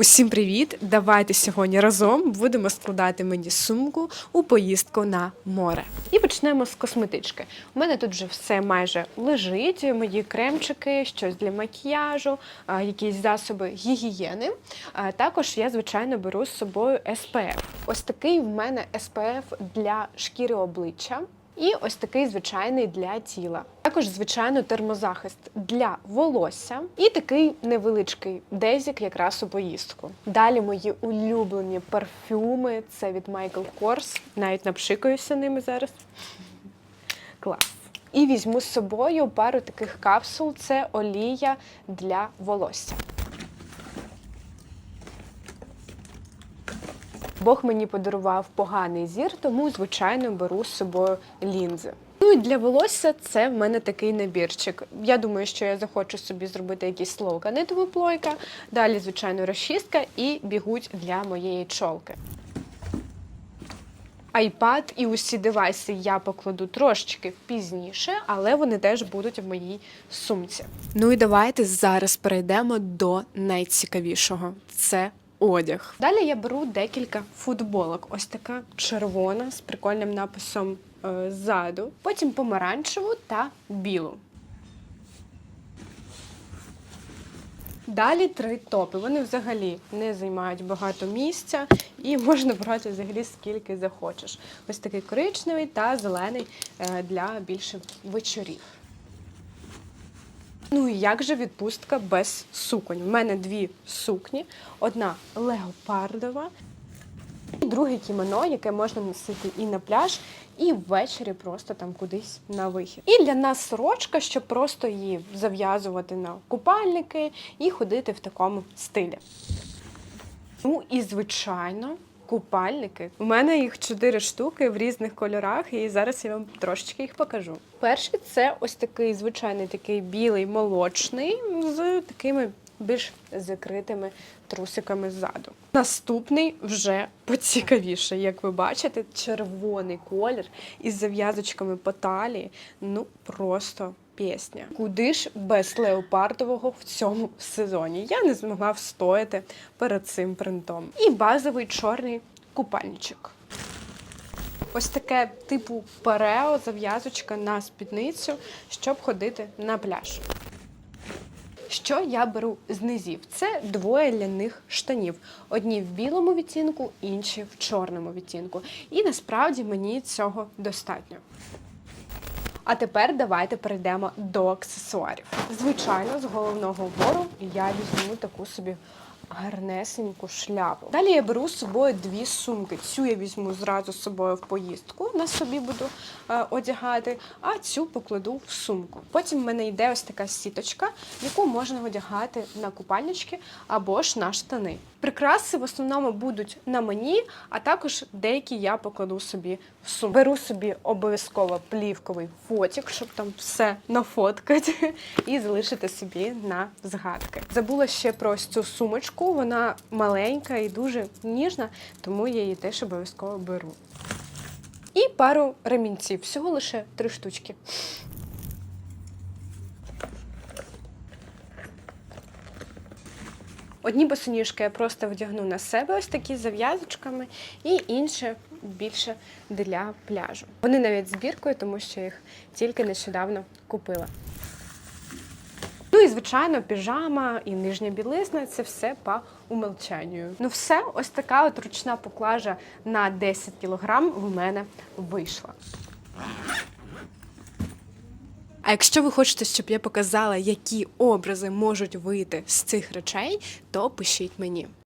Усім привіт! Давайте сьогодні разом будемо складати мені сумку у поїздку на море. І почнемо з косметички. У мене тут вже все майже лежить: мої кремчики, щось для макіяжу, якісь засоби гігієни. Також я, звичайно, беру з собою SPF. Ось такий в мене SPF для шкіри обличчя. І ось такий звичайний для тіла. Також, звичайно, термозахист для волосся і такий невеличкий дезік якраз у поїздку. Далі мої улюблені парфюми це від Michael Kors. Навіть напшикаюся ними зараз. Клас. І візьму з собою пару таких капсул: це олія для волосся. Бог мені подарував поганий зір, тому, звичайно, беру з собою лінзи. Ну і для волосся це в мене такий набірчик. Я думаю, що я захочу собі зробити якийсь слоуканитову плойка. Далі, звичайно, розчістка і бігуть для моєї чолки. iPad і усі девайси я покладу трошечки пізніше, але вони теж будуть в моїй сумці. Ну і давайте зараз перейдемо до найцікавішого. Це одяг. Далі я беру декілька футболок. Ось така червона з прикольним написом е, ззаду. Потім помаранчеву та білу. Далі три топи. Вони взагалі не займають багато місця і можна брати взагалі скільки захочеш. Ось такий коричневий та зелений е, для більше вечорів. Ну і як же відпустка без суконь? У мене дві сукні: одна леопардова, і друге кімоно, яке можна носити і на пляж, і ввечері просто там кудись на вихід. І для нас сорочка, щоб просто її зав'язувати на купальники і ходити в такому стилі. Ну і звичайно. Купальники. У мене їх чотири штуки в різних кольорах, і зараз я вам трошечки їх покажу. Перший це ось такий звичайний такий білий молочний з такими більш закритими трусиками ззаду. Наступний вже поцікавіше, як ви бачите, червоний колір із зав'язочками по талії. Ну просто пісня. Куди ж без леопардового в цьому сезоні? Я не змогла встояти перед цим принтом. І базовий чорний купальничок. Ось таке типу парео, зав'язочка на спідницю, щоб ходити на пляж. Що я беру з низів? Це двоє ляних штанів. Одні в білому відтінку, інші в чорному відтінку. І насправді мені цього достатньо. А тепер давайте перейдемо до аксесуарів. Звичайно, з головного убору я візьму таку собі гарнесеньку шляпу. Далі я беру з собою дві сумки. Цю я візьму зразу з собою в поїздку, на собі буду е, одягати, а цю покладу в сумку. Потім в мене йде ось така сіточка, яку можна одягати на купальнички або ж на штани. Прикраси в основному будуть на мені, а також деякі я покладу собі в сумку. Беру собі обов'язково плівковий фотик, щоб там все нафоткати і залишити собі на згадки. Забула ще про ось цю сумочку. Вона маленька і дуже ніжна, тому я її теж обов'язково беру. І пару ремінців, всього лише три штучки. Одні босоніжки я просто вдягну на себе ось такі з зав'язочками, і інше більше для пляжу. Вони навіть збіркою, тому що їх тільки нещодавно купила. Ну і звичайно, піжама і нижня білизна це все по умолчанню. Ну, все, ось така от ручна поклажа на 10 кілограм в мене вийшла. А якщо ви хочете, щоб я показала, які образи можуть вийти з цих речей, то пишіть мені.